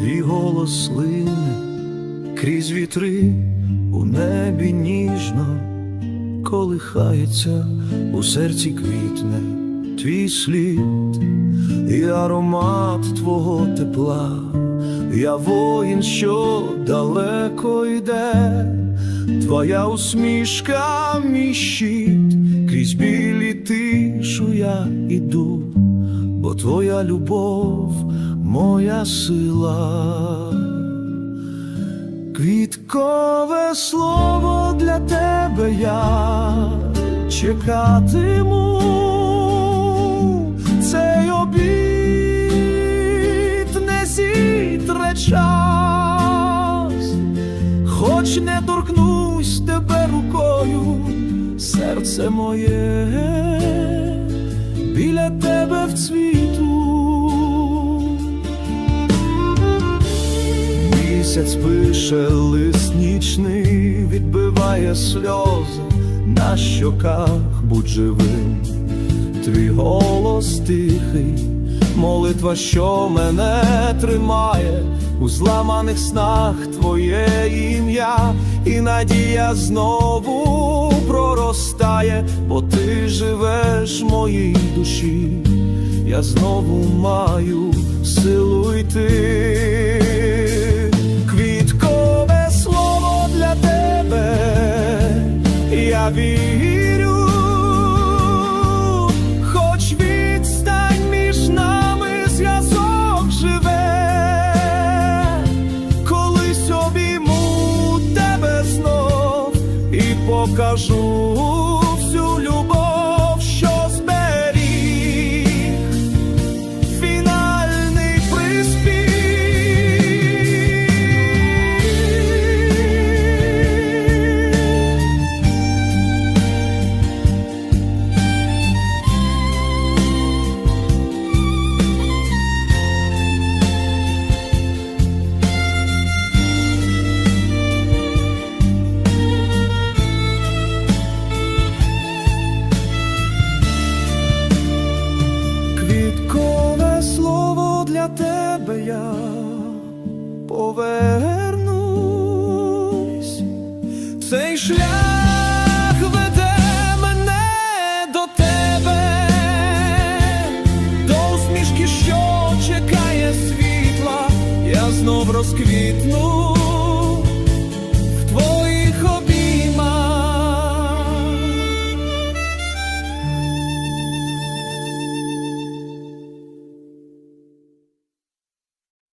твій голос лине крізь вітри у небі ніжно колихається у серці квітне твій слід і аромат твого тепла. Я воїн, що далеко йде, твоя усмішка, мій щит, крізь білі тишу я іду, бо твоя любов, моя сила. Квіткове слово для тебе я чекатиму. Цей обід не зітре час, хоч не торкнусь тебе рукою, серце моє біля тебе в цвіту. Місяць пише лист нічний, відбиває сльози на щоках, будь живим, твій голос тихий, молитва, що мене тримає, у зламаних снах твоє ім'я, і надія знову проростає, бо ти живеш моїй душі, я знову маю силу йти. Квіткове слово для тебе, я вірю, хоч відстань між нами зв'язок живе, колись обійму тебе знов і покажу Квіткове слово для тебе я повернусь. Цей шлях веде мене до тебе, до усмішки, що чекає світла, я знов розквітну.